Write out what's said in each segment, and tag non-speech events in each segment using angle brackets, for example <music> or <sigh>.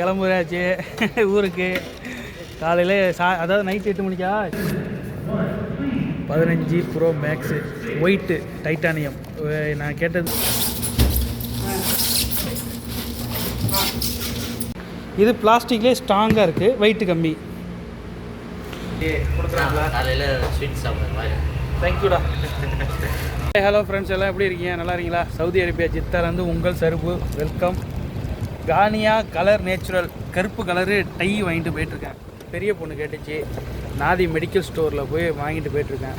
கிளம்புறாச்சு. ஊருக்கு. காலையில் சா அதாவது நைட் எட்டு மணிக்கா? பதினஞ்சு ப்ரோ மேக்ஸு ஒயிட்டு டைட்டானியம் நான் கேட்டது. இது பிளாஸ்டிக்லேயே ஸ்ட்ராங்காக இருக்குது வெயிட்டு கம்மி தேங்க்யூடா ஹலோ ஃப்ரெண்ட்ஸ் எல்லாம் எப்படி இருக்கீங்க? நல்லா இருக்கீங்களா? சவுதி அரேபியா ஜித்தாலேருந்து உங்கள் சருப்பு. வெல்கம் கானியா கலர் நேச்சுரல் கருப்பு கலரு டை வாங்கிட்டு போயிட்டுருக்கேன். பெரிய பொண்ணு கேட்டுச்சு. நாதி மெடிக்கல் ஸ்டோரில் போய் வாங்கிட்டு போயிட்டுருக்கேன்.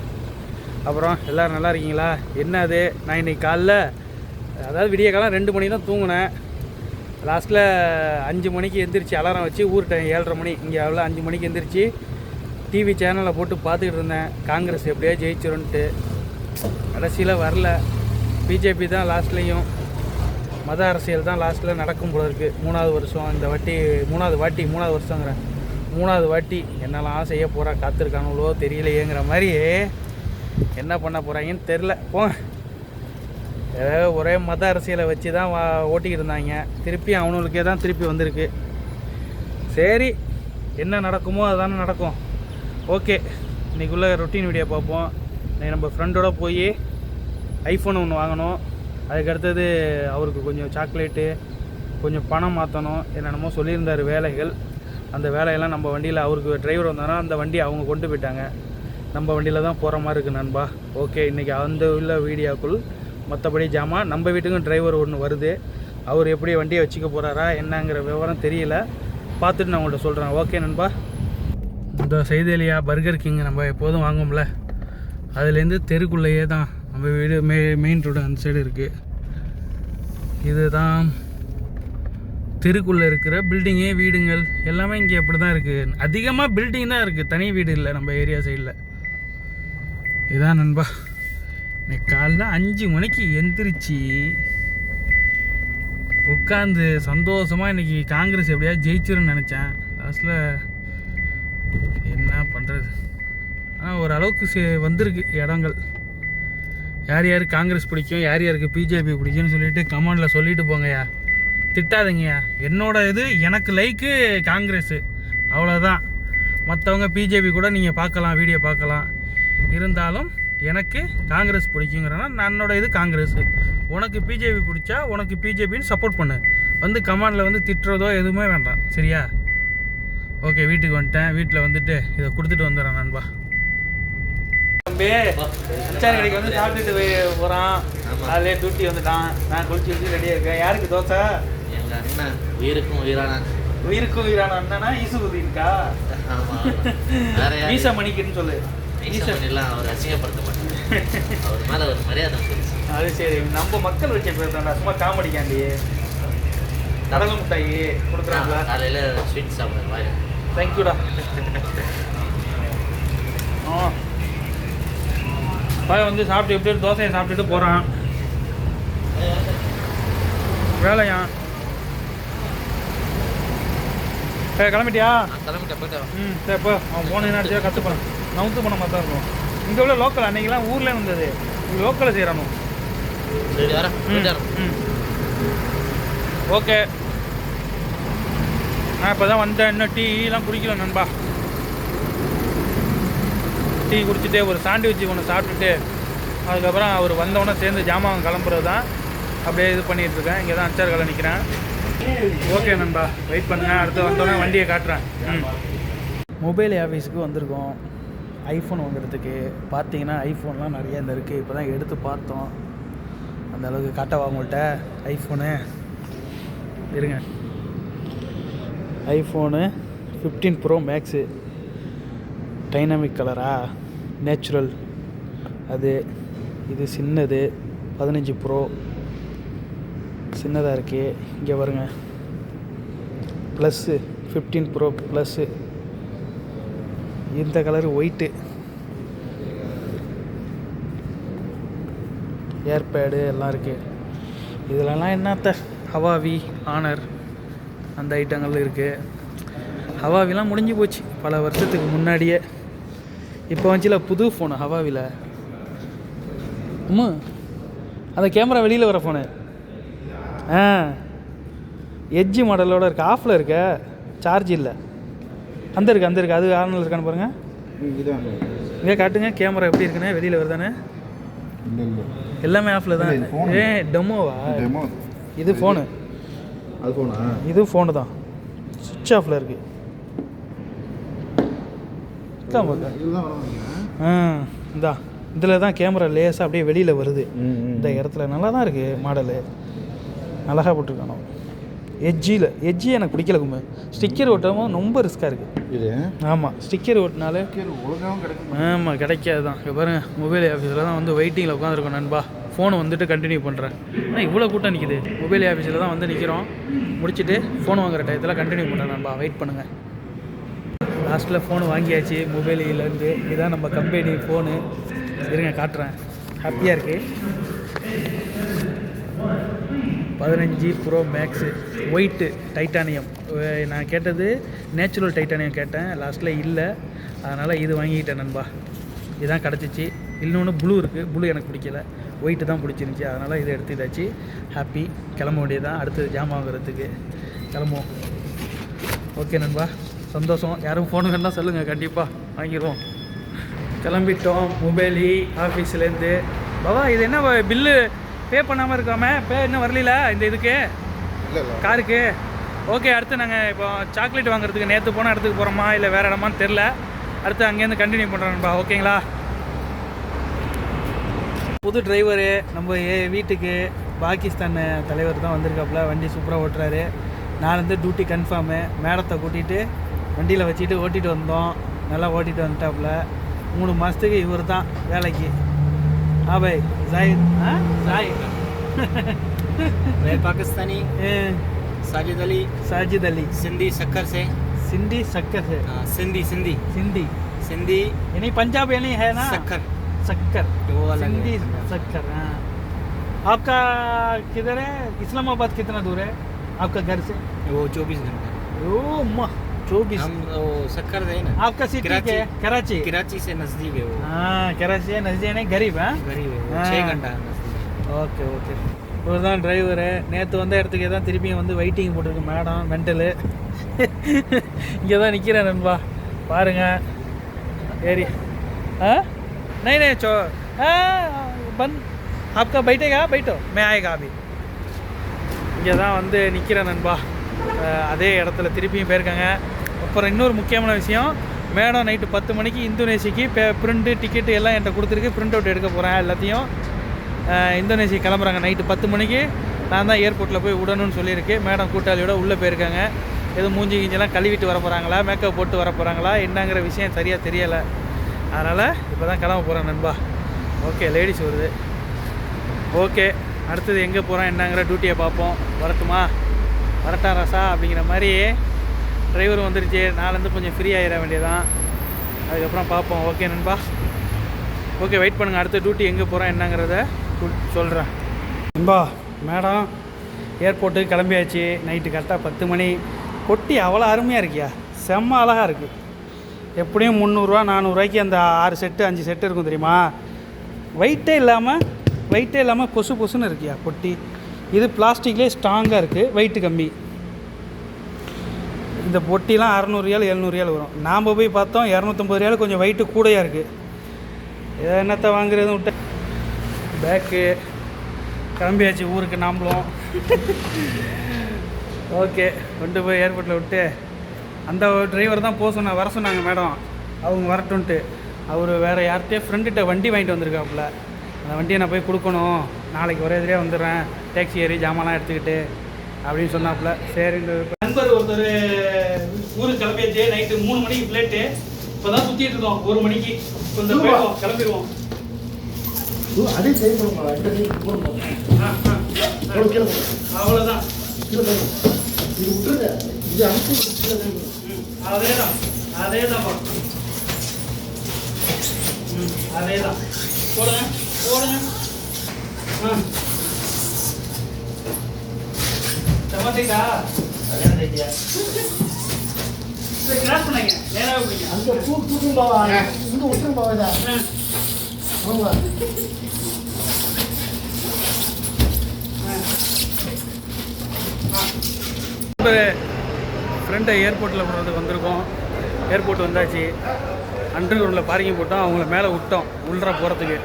அப்புறம் எல்லோரும் நல்லா இருக்கீங்களா? என்ன அது? நான் இன்னைக்கு காலைல அதாவது விடிய காலம் ரெண்டு மணி தான் தூங்கினேன். லாஸ்ட்டில் அஞ்சு மணிக்கு எந்திரிச்சு அலாரம் வச்சு ஊர் டைம் ஏழரை மணி இங்கே அவ்வளோ அஞ்சு மணிக்கு எந்திரிச்சு டிவி சேனலை போட்டு பார்த்துக்கிட்டு இருந்தேன். காங்கிரஸ் எப்படியோ ஜெயிச்சிரும்ன்ட்டு. கடைசியில் வரல. பிஜேபி தான் லாஸ்ட்லேயும். மத அரசியல் தான் லாஸ்ட்டில் நடக்கும் போல இருக்குது மூணாவது வருஷம் இந்த வாட்டி மூணாவது வாட்டி மூணாவது வருஷங்கிறேன் மூணாவது வாட்டி என்னெல்லாம் செய்ய போகிறா காத்திருக்கானுங்களோ தெரியலையேங்கிற மாதிரி என்ன பண்ண போகிறாங்கன்னு தெரில போ. ஏதாவது ஒரே மத அரசியலை வச்சு தான் வா ஓட்டிக்கிட்டு இருந்தாங்க. திருப்பி அவனுங்களுக்கே தான் திருப்பி வந்திருக்கு. சரி என்ன நடக்குமோ அதுதானே நடக்கும். ஓகே இன்றைக்குள்ளே ரொட்டீன் வீடியோ பார்ப்போம். இன்னைக்கு நம்ம ஃப்ரெண்டோட போய் ஐஃபோன் ஒன்று வாங்கணும். அதுக்கடுத்தது அவருக்கு கொஞ்சம் சாக்லேட்டு கொஞ்சம் பணம் மாற்றணும் என்னென்னமோ சொல்லியிருந்தார் வேலைகள். அந்த வேலையெல்லாம் நம்ம வண்டியில் அவருக்கு டிரைவர் வந்தானா அந்த வண்டி அவங்க கொண்டு போயிட்டாங்க. நம்ம வண்டியில் தான் போகிற மாதிரி இருக்குது நண்பா. ஓகே இன்றைக்கி அந்த உள்ள வீடியோக்குள் மற்றபடி ஜாமான் நம்ம வீட்டுக்கும் டிரைவர் ஒன்று வருது. அவர் எப்படி வண்டியை வச்சுக்க போகிறாரா என்னங்கிற விவரம் தெரியல. பார்த்துட்டு நான் உங்கள்கிட்ட சொல்கிறேன் ஓகே நண்பா? இந்த செய்தேலியா பர்கர் கிங் நம்ம எப்போதும் வாங்குவோம்ல. அதுலேருந்து தெருக்குள்ளேயே தான் நம்ம வீடு மெ மெயின் ரோடு அந்த சைடு இருக்குது இதுதான் தெருக்குள்ளே இருக்கிற பில்டிங்கே வீடுங்கள். எல்லாமே இங்கே அப்படி தான் இருக்குது அதிகமாக பில்டிங் தான் இருக்குது தனி வீடு இல்லை நம்ம ஏரியா சைடில் இதான் நண்பா. இன்னைக்கு காலைல அஞ்சு மணிக்கு எந்திரிச்சு உட்காந்து சந்தோஷமாக இன்றைக்கி காங்கிரஸ் எப்படியா ஜெயிச்சிரும்னு நினச்சேன். லாஸ்ட்டில் என்ன பண்ணுறது ஆனால் ஓரளவுக்கு சே- வந்திருக்கு இடங்கள். யார் யார் காங்கிரஸ் பிடிக்கும் யார் யாருக்கு பிஜேபி பிடிக்கும்னு சொல்லிட்டு கமெண்டில் சொல்லிட்டு போங்கய்யா. திட்டாதீங்கய்யா. என்னோட இது எனக்கு லைக்கு காங்கிரஸு. அவ்வளோதான் மற்றவங்க பிஜேபி கூட நீங்கள் பார்க்கலாம் வீடியோ பார்க்கலாம். இருந்தாலும் எனக்கு காங்கிரஸ் பிடிக்குங்கிறனா என்னோட இது காங்கிரஸ். உனக்கு பிஜேபி பிடிச்சா உனக்கு பிஜேபின்னு சப்போர்ட் பண்ணு. வந்து கமாண்டில் வந்து திட்டுறதோ எதுவுமே வேண்டாம். சரியா? ஓகே வீட்டுக்கு வந்துட்டேன். வீட்டில் வந்துட்டு இதை கொடுத்துட்டு வந்துடுறேன் நண்பா. தம்பி அச்சாரி கடைக்கு வந்து சாப்பிட்டுட்டு போய் போகிறான் ஆமா. அதிலே டியூட்டி வந்துட்டான். நான் குளிச்சு வச்சு ரெடியாக இருக்கேன். யாருக்கு தோசை? எங்கள் அண்ணன். உயிருக்கும் உயிரான உயிருக்கும் உயிரான அண்ணனா ஈசுபதி இருக்கா? ஈசா மணிக்குன்னு சொல்லு. ஈசா ஈசமணிலாம் அவர் அசிங்கப்படுத்த மாட்டார். <laughs> அவர் மேலே ஒரு மரியாதை அது சரி. நம்ம மக்கள் வச்ச பேர் தான்டா. சும்மா காமெடிக்காண்டி கடலை மிட்டாயி கொடுக்குறாங்களா காலையில் ஸ்வீட் சாப்பிடுவேன் வாயில் தேங்க்யூடா ஆ. <laughs> பையன் வந்து சாப்பிட்டு எப்படி தோசையை சாப்பிட்டுட்டு போகிறான் வேலையா? ஏ கிளம்பிட்டியா? கிளம்பிட்ட போயிட்டு ம் சரி இப்போ அவன் போன என்ன கற்றுப்பான் நவுத்து போன மாதிரி தான் இருக்கும். இங்கே உள்ள லோக்கல் அன்னைக்கெல்லாம் ஊரில் இருந்தது. லோக்கலில் செய்கிறானோ சரி வரேன். ம் ஓகே. நான் இப்போ தான் வந்தேன். இன்னும் டீலாம் குடிக்கல நண்பா. டீ குடிச்சிட்டு ஒரு சாண்ட்விச் ஒன்று சாப்பிட்டுட்டு அதுக்கப்புறம் அவர் வந்தவொடனே சேர்ந்து ஜாமான் கிளம்புறது தான். அப்படியே இது பண்ணிகிட்ருக்கேன் இருக்கேன். இங்கே தான் அஞ்சார் கலை நிற்கிறேன் ஓகே நண்பா வெயிட் பண்ணுங்கள் அடுத்து வந்தோடனே வண்டியை காட்டுறேன். மொபைல் ஆஃபீஸுக்கு வந்திருக்கோம். ஐஃபோன் வாங்குறதுக்கு. பார்த்தீங்கன்னா ஐஃபோன்லாம் நிறைய இந்த இருக்குது இப்போ தான் எடுத்து பார்த்தோம். அந்த அளவுக்கு காட்டவா உங்கள்கிட்ட? ஐஃபோனு. இருங்க. IPhone fifteen pro max dynamic கலரா நேச்சுரல் அது இது சின்னது. பதினஞ்சு ப்ரோ சின்னதாக இருக்குது இங்கே பாருங்க. ப்ளஸ்ஸு ஃபிஃப்டீன் ப்ரோ ப்ளஸ்ஸு இந்த கலர் ஒயிட்டு ஏர்பேடு எல்லாம் இருக்குது இதிலலாம் என்னத்த ஹவாவி ஆனர் அந்த ஐட்டங்கள் இருக்குது ஹவாவிலாம் முடிஞ்சு போச்சு. பல வருஷத்துக்கு முன்னாடியே. இப்போ வந்துச்சுல புது ஃபோனு ஹவாவில் அம்மா அந்த கேமரா வெளியில் வர ஃபோனு ஆ. எட்ஜி மாடலோட இருக்கு. ஆஃபில் இருக்க. சார்ஜ் இல்லை. அந்த இருக்கு அந்த இருக்கு. அது ஆனில் இருக்கான்னு பாருங்கள் இங்கே காட்டுங்க. கேமரா எப்படி இருக்குன்னு. வெளியில் வருதானே? எல்லாமே ஆஃபில் தான். ஏ டெமோவா டெமோ இது ஃபோனு அது ஃபோனா இது ஃபோனு தான். சுவிட்ச் ஆஃபில் இருக்கு. இதுதான் வராங்க ஆ இந்தா இதில் தான் கேமரா லேஸாக அப்படியே வெளியில் வருது. இந்த இடத்துல நல்லா தான் இருக்குது மாடலு அழகாக போட்டிருக்கானோ. எட்ஜியில் எட்ஜி எனக்கு பிடிக்கல கும்பு. ஸ்டிக்கர் ஓட்டவும் ரொம்ப ரிஸ்க்காக இருக்குது இது? ஆமாம் ஸ்டிக்கர் ஓட்டினாலே ஆமாம் கிடைக்காது தான் இப்போ பாருங்க மொபைல் ஆஃபீஸில் தான் வந்து வெயிட்டிங்கில் உட்காந்துருக்கோம் நண்பா. ஃபோனை வந்துட்டு கண்டினியூ பண்ணுறேன் ஆனால் இவ்வளோ கூட்டம் நிற்கிது மொபைல் ஆஃபீஸில் தான் வந்து நிற்கிறோம் முடிச்சுட்டு ஃபோன் வாங்குற டயத்தில் கண்டினியூ பண்ணுறேன் நண்பா. வெயிட் பண்ணுங்கள் லாஸ்ட்டில் ஃபோன் வாங்கியாச்சு மொபைலேருந்து இதுதான் நம்ம கம்பெனி ஃபோனு இருங்க காட்டுறேன். ஹாப்பியாக இருக்குது பதினஞ்சு ப்ரோ மேக்ஸு ஒயிட்டு டைட்டானியம் நான் கேட்டது நேச்சுரல் டைட்டானியம் கேட்டேன். லாஸ்ட்டில் இல்லை. அதனால் இது வாங்கிக்கிட்டேன் நண்பா. இதுதான் கிடச்சிச்சு. இன்னொன்று ப்ளூ இருக்குது ப்ளூ எனக்கு பிடிக்கல. ஒயிட்டு தான் பிடிச்சிருந்துச்சி. அதனால் இதை எடுத்துக்கிட்டாச்சு. ஹாப்பி கிளம்ப வேண்டியது தான் அடுத்தது ஜாமான் வாங்குறதுக்கு. கிளம்புவோம். ஓகே நண்பா. சந்தோஷம். யாரும் ஃபோனு வேணால் சொல்லுங்கள் கண்டிப்பாக வாங்கிடுவோம் கிளம்பிட்டோம் மொபைலி ஆஃபீஸ்லேருந்து பாபா இது என்ன பில்லு பே பண்ணாமல் இருக்காம? பே இன்னும் வரல இந்த இதுக்கு? காருக்கு? ஓகே அடுத்து நாங்கள் இப்போ சாக்லேட் வாங்குறதுக்கு நேற்று போன இடத்துக்கு போகிறோமா இல்லை வேறு இடமான்னு தெரில அடுத்து அங்கேருந்து கண்டினியூ பண்ணுறோம்பா ஓகேங்களா புது டிரைவரு நம்ம ஏ வீட்டுக்கு பாகிஸ்தான் தலைவர் தான் வந்திருக்காப்புல வண்டி சூப்பராக ஓட்டுறாரு. நாலேருந்து டியூட்டி கன்ஃபார்மு மேடத்தை கூட்டிகிட்டு வண்டியில் வச்சுட்டு ஓட்டிகிட்டு வந்தோம் நல்லா ஓட்டிகிட்டு வந்துட்டாப்புல மூணு மாதத்துக்கு இவர் தான் வேலைக்கு ஆ பை ஜாய் ஆ ஜாய் मैं पाकिस्तानी ஏ साजिद अली साजिद अली सिंधी शक्कर से सिंधी शक्कर से हाँ, सिंधी सिंधी सिंधी सिंधी यानी पंजाब यानी है ना शक्कर शक्कर वो अलग है सिंधी पंजाब। शक्कर हाँ आपका किधर है इस्लामाबाद कितना दूर है आपका घर से वो चौबीस घंटे ओ माँ चौबीस हम वो शक्कर से है ना आपका सिटी कराची। क्या है कराची कराची से नजदीक है वो हाँ कराची है नजदीक नहीं गरीब हाँ गरीब है वो हाँ। छः घंटा नजदीक है। ஓகே ஓகே இவர் தான் டிரைவரு நேற்று வந்த இடத்துக்கே தான் திருப்பியும் வந்து வெயிட்டிங் போட்டிருக்கு மேடம் மென்டலு இங்கே தான் நிற்கிறேன் நண்பா பாருங்க ஏரி ஆ नहीं नहीं चो हाँ बंद आपका बैठेगा बैठो मैं आएगा अभी இங்கே தான் வந்து நிற்கிறேன் நண்பா அஹ் அதே இடத்துல திருப்பியும் போயிருக்காங்க அப்புறம் இன்னொரு முக்கியமான விஷயம் மேடம் நைட்டு பத்து மணிக்கு இந்தோனேஷிக்கு பே பிரிண்ட்டு டிக்கெட்டு எல்லாம் என்கிட்ட கொடுத்துருக்கு. பிரிண்ட் அவுட் எடுக்க போகிறேன் எல்லாத்தையும். இந்தோனேஷியா கிளம்புறாங்க நைட்டு பத்து மணிக்கு. நான் தான் ஏர்போர்ட்டில் போய் விடணும்னு சொல்லியிருக்கு. மேடம் கூட்டாளியோட உள்ளே போயிருக்காங்க. எதுவும் மூஞ்சி கிஞ்செல்லாம் கழுவிட்டு வர போகிறாங்களா மேக்கப் போட்டு வர போகிறாங்களா என்னங்கிற விஷயம் சரியாக தெரியலை. அதனால் இப்போ தான் கிளம்ப போகிறேன் நண்பா. ஓகே லேடிஸ் வருது. ஓகே அடுத்தது எங்கே போகிறோம் என்னங்கிற டியூட்டியை பார்ப்போம். வரட்டுமா? வரட்டா ரசா அப்படிங்கிற மாதிரி டிரைவர் வந்துருச்சு. நாலேருந்து கொஞ்சம் ஃப்ரீ ஆகிட வேண்டியதான் அதுக்கப்புறம் பார்ப்போம். ஓகே நண்பா. ஓகே வெயிட் பண்ணுங்கள் அடுத்த டியூட்டி எங்கே போகிறோம் என்னங்கிறத சொல்கிறேன் நண்பா மேடம் ஏர்போர்ட்டுக்கு கிளம்பியாச்சு. நைட்டு கரெக்டாக பத்து மணி. கொட்டி அவ்வளோ அருமையாக இருக்கியா? செம்ம அழகாக இருக்குது எப்படியும் முந்நூறுரூவா நானூறுரூவாய்க்கு அந்த ஆறு செட்டு அஞ்சு செட்டு இருக்கும் தெரியுமா? வெயிட்டே இல்லாமல் வெயிட்டே இல்லாமல் கொசு பொசுன்னு இருக்கியா? கொட்டி இது பிளாஸ்டிக்லேயே ஸ்ட்ராங்காக இருக்குது வெயிட்டு கம்மி. இந்த பொட்டிலாம் அறநூறுயால் எழுநூறுயால் வரும். நாம் போய் பார்த்தோம் இரநூத்தம்பது ரியால் கொஞ்சம் வெயிட்டு கூடையாக இருக்குது ஏதோ என்னத்தை வாங்குறது விட்ட பேக்கு கிளம்பியாச்சு ஊருக்கு நாம்பளும் ஓகே கொண்டு போய் ஏர்போர்ட்டில் விட்டு அந்த டிரைவர் தான் போக சொன்ன வர சொன்னாங்க மேடம் அவங்க வரட்டும்ன்ட்டு. அவர் வேறு யார்கிட்டயோ ஃப்ரெண்டுகிட்ட வண்டி வாங்கிட்டு வந்திருக்காப்புல. அந்த வண்டியை நான் போய் கொடுக்கணும். நாளைக்கு ஒரே எதிரியாக வந்துடுறேன். டேக்ஸி ஏறி ஜாமான்லாம் எடுத்துக்கிட்டு அப்படின்னு சொன்னாப்புல. சரி நண்பர் ஒருத்தர் ஊருக்கு கிளம்பியாச்சு நைட்டு மூணு மணிக்கு ஃப்ளைட்டு இப்போ தான் சுற்றிட்டு இருக்கோம் ஒரு மணிக்கு. கொஞ்சம் போயிடுவோம் கிளம்பிடுவோம். அவ்வளோதான். இது விட்டுருங்க. இது அனுப்பி கீழே வைங்க. அதே தான் அதே தான் ம் அதே தான் போடுங்க போடுங்க. ஆ. சமாத்திட்டா? தூக்கும் பாவா ஆமா ஃப்ரெண்டை ஏர்போர்ட்டில் போகிறது வந்திருக்கோம். ஏர்போர்ட் வந்தாச்சு. அண்டர் கிரவுண்டில் பார்க்கிங் போட்டோம் அவங்கள மேலே விட்டோம். உள்ள போகிறதுக்கு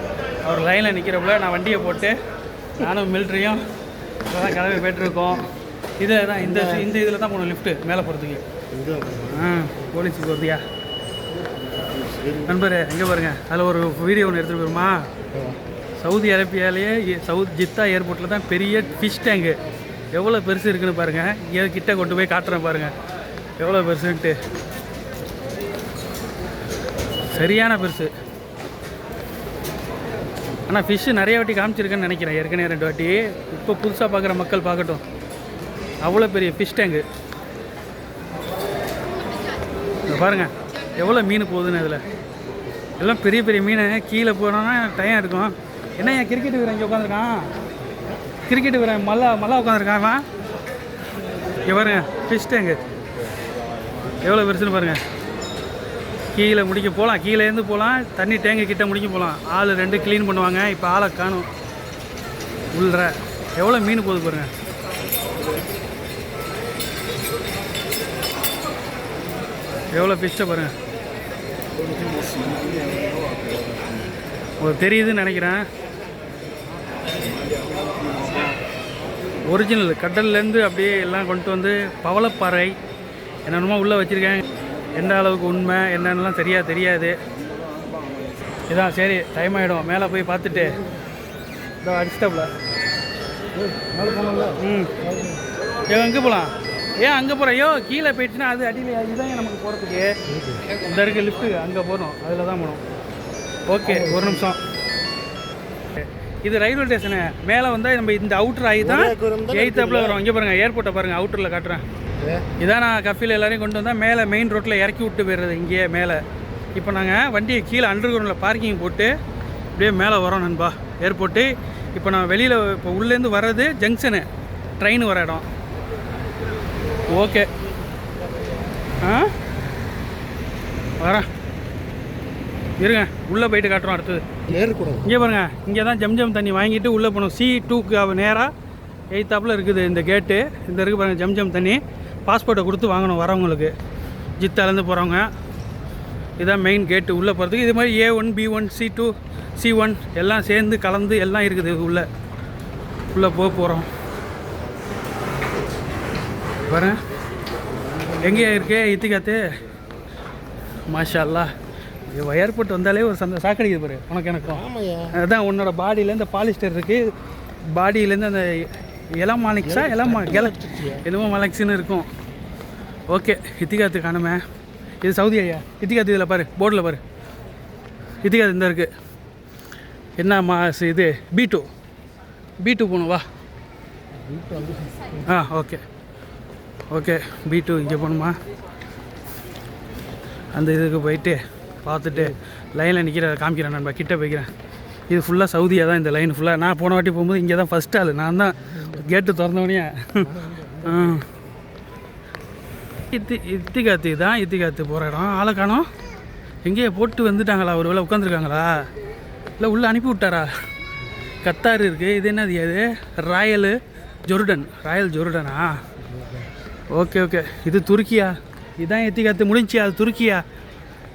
அவர் லைனில் நிற்கிறப்பல நான் வண்டியை போட்டு நானும் மிலிட்ரியும் தான் கிளம்பி போயிட்டுருக்கோம் இதை தான் இந்த இந்த இதில் தான் போகணும் லிஃப்ட்டு மேலே போகிறதுக்கு. ஆ போலீஸ் போகிறதுயா நண்பர் எங்கே பாருங்க. அதில் ஒரு வீடியோ ஒன்று எடுத்துகிட்டு போயிருமா? சவுதி அரேபியாலேயே சவுத் ஜித்தா ஏர்போர்ட்டில் தான் பெரிய ஃபிஷ் டேங்கு எவ்வளோ பெருசு இருக்குன்னு பாருங்கள் இங்கே கிட்ட கொண்டு போய் காட்டுறேன் பாருங்கள் எவ்வளோ பெருசுன்ட்டு. சரியான பெருசு. ஆனால் ஃபிஷ்ஷு நிறைய வாட்டி காமிச்சிருக்கேன்னு நினைக்கிறேன். ஏற்கனவே ரெண்டு வாட்டி. இப்போ புதுசாக பார்க்குற மக்கள் பார்க்கட்டும். அவ்வளோ பெரிய ஃபிஷ் டேங்கு பாருங்கள் எவ்வளோ மீன் போகுதுன்னு அதில் எல்லாம் பெரிய பெரிய மீன் கீழே போனோன்னா டைம் இருக்கும் என்ன என் கிரிக்கெட் வீரன் இங்கே உட்காந்துருக்கான் கிரிக்கெட் வீரன் மல்லா மல்லா உட்காந்துருக்கான் அவன். இங்கே பாருங்க ஃபிஷ் டேங்கு எவ்வளோ பெருசுன்னு பாருங்கள் கீழே முடிக்க போகலாம் கீழேருந்து போகலாம் தண்ணி டேங்கு கிட்டே முடிக்க போகலாம் ஆள் ரெண்டு க்ளீன் பண்ணுவாங்க இப்போ ஆளை காணும். உள்ள எவ்வளோ மீன் போகுது பாருங்கள் எவ்வளோ ஃபிஷ்ஷை பாருங்க உங்களுக்கு தெரியுதுன்னு நினைக்கிறேன். ஒரிஜினல் கடல்லேருந்து அப்படியே எல்லாம் கொண்டு வந்து பவளப்பாறை என்னென்னமோ உள்ளே வச்சுருக்கேன். எந்த அளவுக்கு உண்மை என்னென்னலாம் சரியாக தெரியாது. இதான் சரி டைம் ஆகிடும் மேலே போய் பார்த்துட்டு. இதோ அடிச்சிட்டாப்ல மேலே ம். எங்கே போகலாம் ஏன் அங்கே போகிறோம் ஐயோ கீழே போயிடுச்சுன்னா அது அடியில் இதுதான் நமக்கு போகிறதுக்கு இந்த இருக்க லிஃப்ட்டு அங்கே போகணும் அதில் தான் போகணும் ஓகே ஒரு நிமிஷம். இது ரயில்வே ஸ்டேஷனு மேலே வந்தால் நம்ம இந்த அவுட்ரு ஆகி தான் எயித்தாப்பில் வரும். இங்கே பாருங்கள் ஏர்போர்ட்டை பாருங்கள் அவுட்டரில் காட்டுறேன். இதான் நான் கஃபில் எல்லாரையும் கொண்டு வந்தால் மேலே மெயின் ரோட்டில் இறக்கி விட்டு போயிடுறது இங்கேயே மேலே. இப்போ நாங்கள் வண்டியை கீழே அண்டர் கிரவுண்டில் பார்க்கிங் போட்டு அப்படியே மேலே வரோம் நண்பா ஏர்போர்ட்டு இப்போ நான் வெளியில் இப்போ உள்ளேருந்து வர்றது ஜங்ஷனு ட்ரெயின் வர இடம். ஓகே. ஆ? வரேன். இருங்க உள்ளே போயிட்டு காட்டுறோம் அடுத்தது. இங்கே பாருங்க இங்கே தான் ஜம்ஜம் தண்ணி வாங்கிட்டு உள்ளே போகணும். சி டூக்கு நேராக எயித்தாப்பில் இருக்குது இந்த கேட்டு. இந்த இருக்குது பாருங்கள் ஜம்ஜம் தண்ணி. பாஸ்போர்ட்டை கொடுத்து வாங்கணும் வரவங்களுக்கு. ஜித்தாலேருந்து போகிறவங்க இதான் மெயின் கேட்டு உள்ளே போகிறதுக்கு இது மாதிரி A one B one C two C one எல்லாம் சேர்ந்து கலந்து எல்லாம் இருக்குது உள்ளே. உள்ளே போக போகிறோம் பாருங்க எங்கேயா இருக்கே இத்திகாத்து? மாஷா அல்லாஹ் ஏர்போர்ட் வந்தாலே ஒரு சந்த சாக்கடிக்குது பாரு உனக்கு எனக்கும். அதான் உன்னோட பாடியிலேருந்து பாலிஸ்டர் இருக்குது பாடியிலேருந்து அந்த எலமானிக்ஸா எலமா கெல என்னமோ மலக்ஸ்னு இருக்கும். ஓகே இத்திகாத்து காணுமே. இது சவுதி ஐயா. இத்திகாத்து இதில் பாரு போர்டில் பாரு. இத்திகாத்து இந்த இருக்குது என்ன மாஸ் இது? பி டூ பி டூ போகணும் வா. ஆ ஓகே ஓகே பி டூ இங்கே போகணுமா? அந்த இதுக்கு போயிட்டு பார்த்துட்டு லைனில் நிற்கிற காமிக்கிறேன் நண்பா கிட்டே போய்க்கிறேன். இது ஃபுல்லாக சவுதியாக தான் இந்த லைன் ஃபுல்லாக நான் போன வாட்டி போகும்போது இங்கே தான் ஃபஸ்ட் ஆள். நான் தான் கேட்டு திறந்தவனே. இத்தி இத்திகாத்து தான் இத்திகாத்து போகிற இடம். ஆளை காணோம். எங்கேயோ போட்டு வந்துட்டாங்களா? ஒரு வேளை உட்காந்துருக்காங்களா இல்லை உள்ளே அனுப்பி விட்டாரா? கத்தார் இருக்குது இது என்னது அது royal Jordan. Royal ஜொருடனா? Okay okay. இது துருக்கியா? இதான் எத்திகாத்து. முடிஞ்சியா? அது துருக்கியா?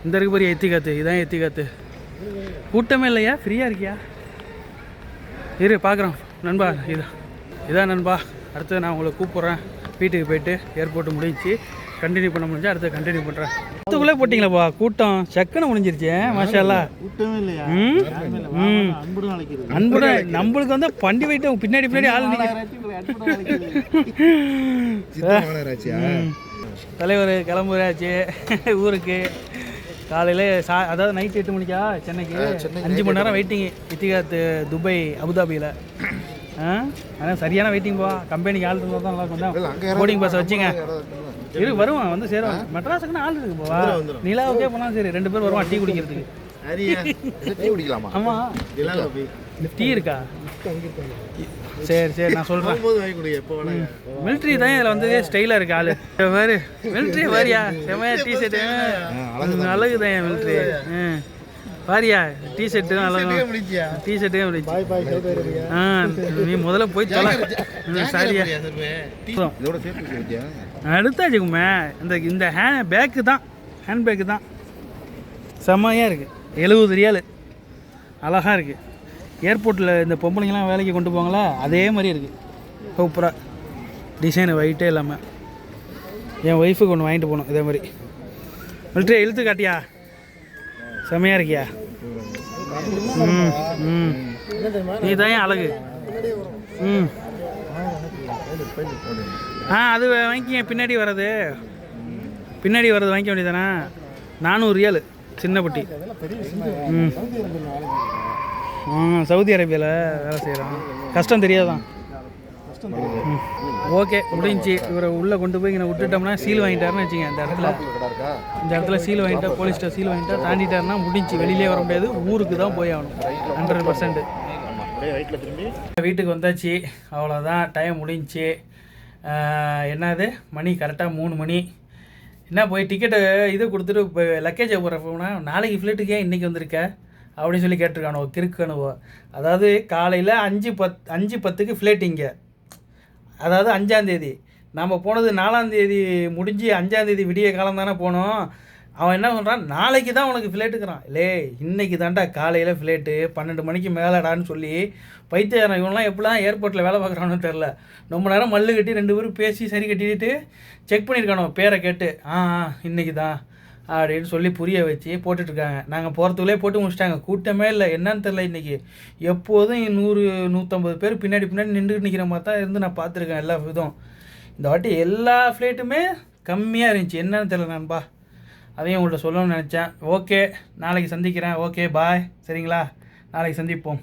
இந்த இருக்கு பெரிய எத்திகாத்து. இதான் எத்திகாத்து. கூட்டமே இல்லையா? ஃப்ரீயாக இருக்கியா? இரு பார்க்குறோம் நண்பா இதான் இதான் நண்பா. அடுத்து நான் உங்களை கூப்பிட்றேன். வீட்டுக்கு போயிட்டு ஏர்போர்ட்டு முடிஞ்சு கண்டினியூ பண்ண முடிஞ்சா அடுத்து கண்டினியூ பண்ணுறேன் அதுக்குள்ளே போட்டிங்களாப்பா கூட்டம் சக்குன்னு முடிஞ்சிருச்சு இல்லையா? ம்? ம். அன்புடு நாளைக்கு அன்புட நம்மளுக்கு வந்து பண்டி போயிட்டு பின்னாடி பின்னாடி ஆள். தலைவர் கிளம்புறாச்சு ஊருக்கு. காலையில் சா அதாவது நைட் எட்டு மணிக்கா சென்னைக்கு? அஞ்சு மணி நேரம் வெயிட்டிங் இத்திகாத்து துபாய் அபுதாபியில். ஆ? ஆனால் சரியான வெயிட்டிங் போ. கம்பெனிக்கு ஆள் இருந்தால் தான் நல்லா இருக்கும். போர்டிங் பாஸ் வச்சுங்க. இரு வருவான் வந்து சேருவான் மெட்ராஸுக்குன்னு ஆள் இருக்கு போவா நிலாவுக்கே போனால் சரி ரெண்டு பேர் வருவான் டீ குடிக்கிறதுக்கு. டீ குடிக்கலாமா? ஆமாம் டீ இருக்கா? சரி சரி நான் சொல்கிறேன் மிலிட்ரி தான் இதில் வந்து ஸ்டைலாக இருக்கு ஆளு. பாரு. மிலிட்ரி பாரியா செமையா டி ஷர்ட்டு அழகு தான் என் மிலிட்ரி பாரியா டி ஷர்ட்டு அழகு முடிச்சியா டி ஷர்ட்டே முடிச்சு பாய் பாய் சவுதி அரேபியா ஆ நீ முதல்ல போய் தொலை. சாரியா. இதோட சேர்த்து வச்சியா எடுத்தாச்சுக்குமே. இந்த இந்த ஹேண்ட் பேக்கு தான். ஹேண்ட் பேக்கு தான். செம்மையாக இருக்குது எழுபது ரியால். அழகாக இருக்குது ஏர்போர்ட்டில் இந்த பொம்பளைங்கலாம் வேலைக்கு கொண்டு போவாங்களா? அதே மாதிரி இருக்குது சூப்பராக டிசைன் ஒயிட்டே இல்லாமல் என் ஒய்ஃபுக்கு ஒன்று வாங்கிட்டு போகணும் இதே மாதிரி. மில்ட்ரி இழுத்து காட்டியா? செம்மையாக இருக்கியா? ம் ம். நீ தான் ஏன் அழகு. ம். ஆ அது வாங்கிக்க பின்னாடி வர்றது. பின்னாடி வர்றது வாங்கிக்க வேண்டியதானே நானூறு ரியாலு சின்ன பட்டி. ம். ஆ சவுதி அரேபியாவில் வேலை செய்கிறோம் கஷ்டம் தெரியாதான். ஓகே முடிஞ்சுச்சு. இவரை உள்ளே கொண்டு போய் இங்கே விட்டுட்டோம்னா சீல் வாங்கிட்டாருன்னு வச்சுங்க இந்த இடத்துல. இந்த இடத்துல சீல் வாங்கிட்டா போலீஸ்ட்ட சீல் வாங்கிட்டா தாண்டிட்டாருன்னா முடிஞ்சு வெளியிலே வர முடியாது. ஊருக்கு தான் போய் ஆகணும். ஹண்ட்ரட் பர்சன்ட் வீட்டுக்கு வந்தாச்சு. அவ்வளோதான் டைம் முடிஞ்சுச்சு. ஆஹ் என்னது? மணி கரெக்டாக மூணு மணி. என்ன போய் டிக்கெட்டு இது கொடுத்துட்டு இப்போ லக்கேஜை போகிறப்போனா நாளைக்கு ஃப்ளைட்டுக்கு ஏன் இன்றைக்கி வந்திருக்க? அப்படின்னு சொல்லி கேட்டிருக்கானோ கிறுக்கணுவோ அதாவது காலையில் அஞ்சு பத் அஞ்சு பத்துக்கு ஃப்ளைட் இங்கே. அதாவது அஞ்சாந்தேதி நம்ம போனது நாலாந்தேதி முடிஞ்சு அஞ்சாந்தேதி விடிய காலம் தானே போனோம். அவன் என்ன பண்ணுறான் நாளைக்கு தான் உனக்கு ஃப்ளைட்டுக்குறான் லே இன்னைக்கு தான்டா காலையில் ஃப்ளைட்டு பன்னெண்டு மணிக்கு மேலடான்னு சொல்லி பைத்தியாரம் இவன்லாம் எப்படிலாம் ஏர்போர்ட்டில் வேலை பார்க்குறான்னு தெரில ரொம்ப நேரம் மல்லு கட்டி ரெண்டு பேரும் பேசி சரி கட்டிட்டு செக் பண்ணியிருக்கானோ? பேரை கேட்டு ஆ ஆ இன்னைக்கு தான். அப்படின்னு சொல்லி புரிய வச்சு போட்டுட்ருக்காங்க. நாங்கள் போகிறதுக்குள்ளே போட்டு முடிச்சிட்டாங்க. கூட்டமே இல்லை. என்னன்னு தெரில இன்றைக்கி எப்போதும் நூறு நூற்றம்பது பேர் பின்னாடி பின்னாடி நின்றுட்டு நிற்கிற மாதிரி தான் இருந்து நான் பார்த்துருக்கேன் எல்லா விதம் இந்த வாட்டி எல்லா ஃப்ளைட்டுமே கம்மியாக இருந்துச்சு. என்னன்னு தெரில நண்பா. அதையும் உங்கள்கிட்ட சொல்லணும்னு நினச்சேன். ஓகே நாளைக்கு சந்திக்கிறேன். Okay bye. சரிங்களா? நாளைக்கு சந்திப்போம்.